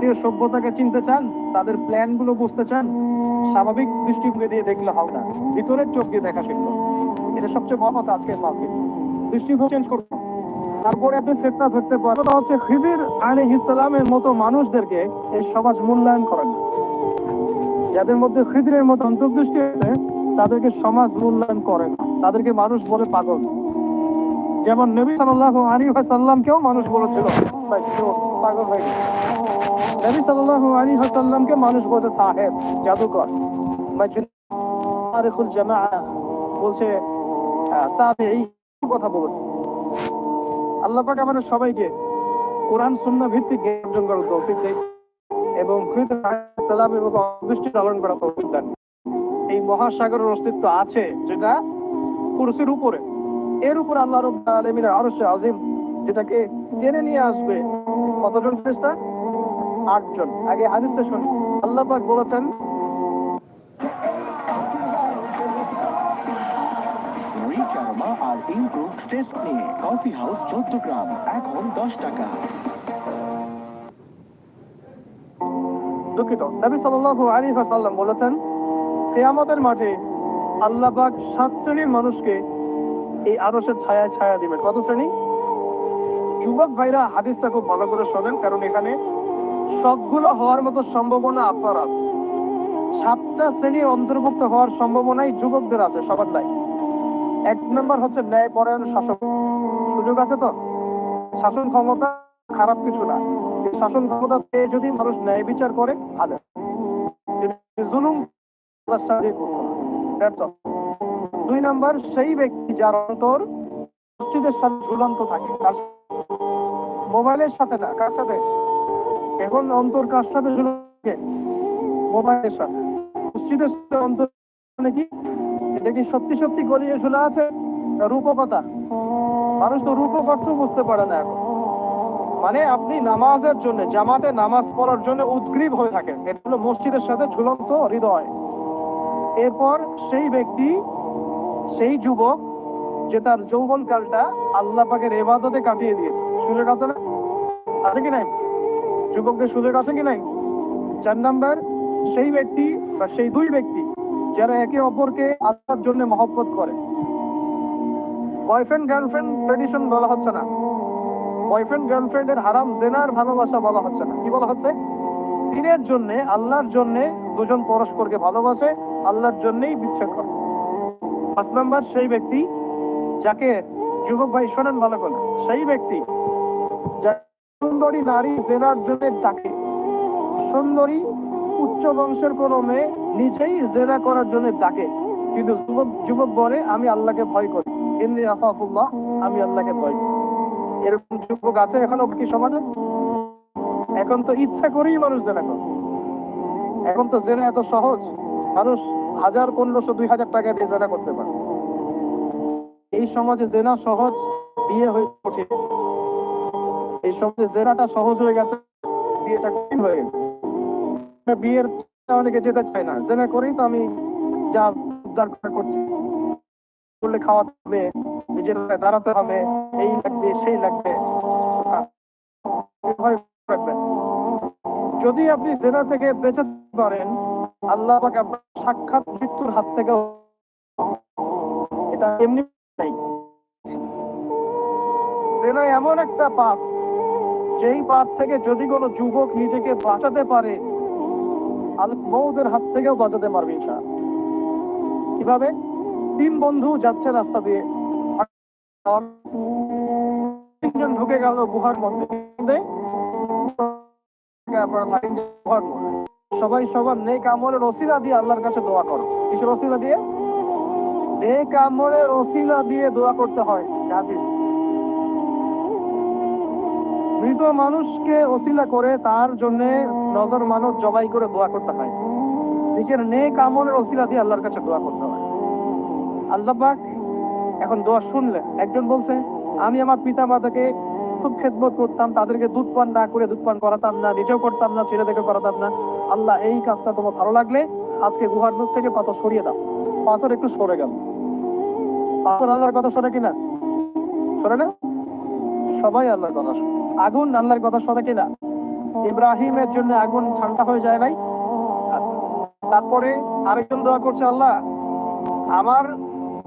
ভারতীয় সভ্যতাকে চিনতে চান, তাদের প্ল্যানগুলো বুঝতে চান, স্বাভাবিক দৃষ্টিভঙ্গি দিয়ে দেখলে হবে না। ভিতরের চোখ দিয়ে দেখা শিখলো। এটা সবচেয়ে কথা আজকের মাহফিল। দৃষ্টিভঙ্গি চেঞ্জ করব তারপরে আপনি ফেতনা ধরতে পারেন। হচ্ছে, খিদির আলী ইসলামের মতো মানুষদেরকে এই সমাজ মূল্যায়ন করে। না যাদের মধ্যে খিদিরের মতো অন্তর্দৃষ্টি আছে, তাদেরকে সমাজ মূল্যায়ন করে না। তাদেরকে মানুষ বলে পাগল। যেমন নবী সাল্লাহ আলী সাল্লামকেও মানুষ বলেছিল। নবী সাল্লাহ আলী সাল্লামকে মানুষ বলছে সাহেব, জাদুকর। তারিখুল জামা বলছে সাবেঈ কথা আল্লাহ পাক আমাদের সবাইকে কোরআন, সুন্নাহ ভিত্তিক জ্ঞান অর্জন এবং খ্রিস্ট সালামের অদৃষ্টি পালন করার তৌফিক এই মহাসাগরের অস্তিত্ব আছে যেটা কুরসির উপরে। এর উপর আল্লাহ রব্বুল আলামিনের আরশে আজিম যেটাকে টেনে নিয়ে আসবে কতজন ফেরেশতা? আটজন। আগে হাদিসটা শুনি আল্লাহ পাক বলেছেন আর ইমপ্রুভড টেস্ট নিয়ে কফি হাউস এখন দশ টাকা। দুঃখিত। নবী সাল্লাল্লাহু আলাইহি ওয়াসাল্লাম বলেছেন কিয়ামতের মাঠে আল্লাহ পাক সাত শ্রেণির মানুষকে এই আরশের ছায়ায় ছায়া দিবেন। কত শ্রেণি? যুবক ভাইরা হাদিসটা খুব ভালো করে শোনেন, কারণ এখানে সবগুলো হওয়ার মতো সম্ভাবনা আপনার আছে। সাতটা শ্রেণির অন্তর্ভুক্ত হওয়ার সম্ভাবনাই যুবকদের আছে, সবার নাই। এক নম্বর হচ্ছে ন্যায় পরায়ণ শাসক সুযোগ আছে তো? শাসন ক্ষমতা খারাপ কিছু না। শাসন ক্ষমতা পেয়ে যদি মানুষ ন্যায় বিচার করে, ভালো। জুলুম দুই নাম্বার, সেই ব্যক্তি যার অন্তর মসজিদের সাথে ঝুলন্ত থাকে মোবাইলের সাথে না, কার সাথে? এখন অন্তর কার সাথে ঝুলন্ত মোবাইলের সাথে। মসজিদের সাথে অন্তর মানে কি? এটা কি সত্যি সত্যি গলিয়ে ঝুলা আছে? না রূপকথা? মানুষ তো রূপক অর্থ বুঝতে পারে না এখন। মানে আপনি নামাজের জন্য, জামাতে নামাজ পড়ার জন্য উদ্গ্রীব হয়ে থাকেন। এটা হলো মসজিদের সাথে ঝুলন্ত হৃদয়। এরপর সেই ব্যক্তি সেই যুবক যে তার যৌবন কালটা আল্লাহ পাকের এবাদতে কাটিয়ে দিয়েছে। সুযোগ আছে না? আছে কি নাই? যুবকদের সুযোগ আছে কি নাই? চার নাম্বার, সেই ব্যক্তি বা সেই দুই ব্যক্তি যারা একে অপরকে আল্লাহর জন্য মহব্বত করে। বয়ফ্রেন্ড গার্লফ্রেন্ড ট্রেডিশন বলা হচ্ছে না। বয়ফ্রেন্ড গার্লফ্রেন্ডের হারাম, জেনার ভালোবাসা বলা হচ্ছে না। কি বলা হচ্ছে? দিনের জন্য, আল্লাহর জন্য দুজন পরস্পরকে ভালোবাসে, আল্লাহর জন্যই বিচ্ছেদ করে। পাঁচ নাম্বার সেই ব্যক্তি যাকে যুবক ভাই শোনেন ভালো করে। সেই ব্যক্তি সুন্দরী নারী জেনার জন্য ডাকে। সুন্দরী উচ্চ বংশের কোনো মেয়ে নিজেই জেনা করার জন্য ডাকে। কিন্তু যুবক যুবক বলে, আমি আল্লাহকে ভয় করি। ইন্নি আফাফুল্লাহ আমি আল্লাহকে ভয় করি। এরকম যুবক আছে এখনও কি সমাজে? এখন তো ইচ্ছা করেই মানুষ জেনা করে। এখন তো জেনা এত সহজ। মানুষ হাজার পনেরোশো, দুই হাজার টাকা দিয়ে জেনা করতে পারে। এই সমাজে জেনা সহজ, বিয়ে হয়ে কঠিন এই সমাজে জেনাটা সহজ হয়ে গেছে, বিয়েটা কঠিন হয়ে গেছে। বিয়ের অনেকে যেতে চায় না। জেনা করেই তো আমি যা উদ্ধার করছি। করলে খাওয়াতে হবে নিজের দাঁড়াতে হবে, এই লাগবে, সেই লাগবে। যদি আপনি জেনা থেকে বেঁচে পারেন, আল্লাহ আপনার সাক্ষাৎ মৃত্যুর হাত থেকে এটা এমনি নাই। এমন একটা পাপ, যেই পাপ থেকে যদি কোনো যুবক নিজেকে বাঁচাতে পারে আল হাত থেকেও বাঁচাতে পারবে ইনশাআল্লাহ কীভাবে? তিন বন্ধু যাচ্ছে রাস্তা দিয়ে। তিনজন ঢুকে গেল গুহার মধ্যে। আপনারা গুহার মধ্যে। সবাই সবার নেক আমলের ওসিলা দিয়ে আল্লাহর কাছে দোয়া করো। কিসের ওসিলা দিয়ে? নেক আমলের ওসিলা দিয়ে দোয়া করতে হয়। মৃত মানুষকে ওসিলা করে তার জন্য নজর মানত জবাই করে দোয়া করতে হয়। নিজের নেক আমলের অসিলা দিয়ে আল্লাহর কাছে দোয়া করতে হয়। আল্লাহ এখন দোয়া শুনলেন। একজন বলছে, আমি আমার পিতা মাতাকে খুব খেদমত করতাম, তাদেরকে দুধ পান না করে দুধ পান করাতাম না, নিজেও করতাম না, ছেলেদেরকে করাতাম না। আল্লাহ এই কাজটা তোমার ভালো লাগলে আজকে গুহার মুখ থেকে পাথর সরিয়ে দাও। পাথর একটু সরে গেল। পাথর আল্লাহর কথা শোনে কিনা? শোনে না? সবাই আল্লাহর কথা শোনে। আগুন আল্লাহর কথা শোনে কিনা? ইব্রাহিমের জন্য আগুন ঠান্ডা হয়ে যায় নাই আচ্ছা। তারপরে আরেকজন দোয়া করছে, আল্লাহ, আমার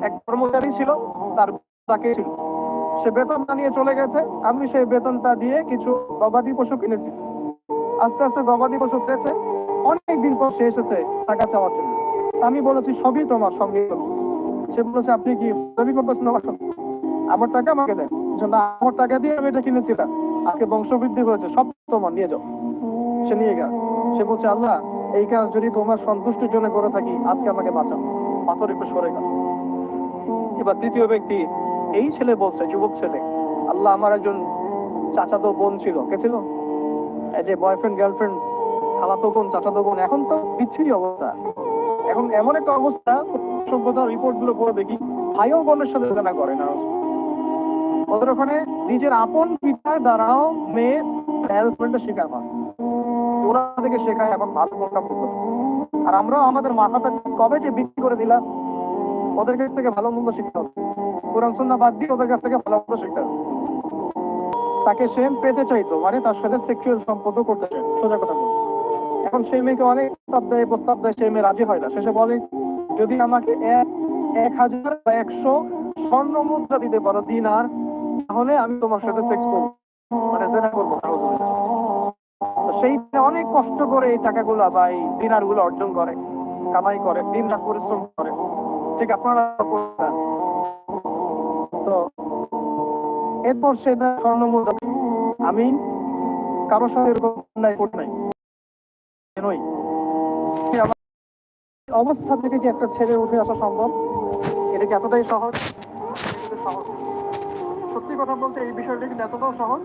এক কর্মচারী ছিল, তার তাকে ছিল। সে বেতন না নিয়ে চলে গেছে। আমি সেই বেতনটা দিয়ে কিছু গবাদি পশু কিনেছি। আস্তে আস্তে গবাদি পশু পেয়েছে। অনেক দিন পর সে এসেছে টাকা চাওয়ার জন্য। আমি বলেছি, সবই তোমার সঙ্গে সে বলেছে, আপনি কি দাবি করতেছেন আমার সঙ্গে? আমার টাকা আমাকে দেন। না আমার টাকা দিয়ে আমি এটা কিনেছিলাম। আজকে বংশবৃদ্ধি হয়েছে, সব তোমার, নিয়ে যাও। সে নিয়ে গেল। সে বলছে, আল্লাহ, এই কাজ যদি তোমার সন্তুষ্টির জন্য করে থাকি, আজকে আমাকে বাঁচাও। পাথর একটু সরে গেল। এবার তৃতীয় ব্যক্তি, এই ছেলে বলছে, যুবক ছেলে, আল্লাহ আমার একজন চাচাতো বোন ছিল। কে ছিল? এই যে বয়ফ্রেন্ড গার্লফ্রেন্ড খালাতো বোন, চাচাতো বোন, এখন তো বিচ্ছিরি অবস্থা। এখন এমন একটা অবস্থা সভ্যতার রিপোর্টগুলো পড়ে দেখি, ভাইও বোনের সাথে জানা করে না। ওদের ওখানে নিজের আপন পিতার দ্বারাও মেয়ে হ্যারাসমেন্টের শিকার হয়। ওরা থেকে শেখায় এখন ভালো আর আমরাও আমাদের মাথাটা কবে যে বিক্রি করে দিলাম, ওদের কাছ থেকে ভালো মন্দ শিখতে হবে। কোরআন, সুন্নাহ বাদ দিয়ে ওদের কাছ থেকে ভালো মন্দ শিখতে হবে। তাকে সেম পেতে চাইতো মানে তার সাথে সেক্সুয়াল সম্পর্ক করতে চাই সোজা কথা বলতে এখন সেই মেয়েকে অনেক প্রস্তাব দেয় প্রস্তাব দেয়, সেই মেয়ে রাজি হয় না। শেষে বলে, যদি আমাকে এক হাজার বা একশো স্বর্ণ মুদ্রা দিতে পারো দিন আর, তাহলে আমি তোমার সাথে সেক্স করব। মানে জেনা করব সেই অনেক কষ্ট করে এই টাকাগুলো বা এই দিনারগুলো অর্জন করে, কামাই করে দিন রাত পরিশ্রম করে। ঠিক আপনারা তো এরপর সে স্বর্ণ মুদ্রা, আমি কারোর সাথে এরকম অন্যায় করতে নাই। অবস্থা থেকে কি একটা ছেড়ে উঠে আসা সম্ভব? এটা কি এতটাই সহজ সহজ? সত্যি কথা বলতে এই বিষয়টা কিন্তু এতটাও সহজ।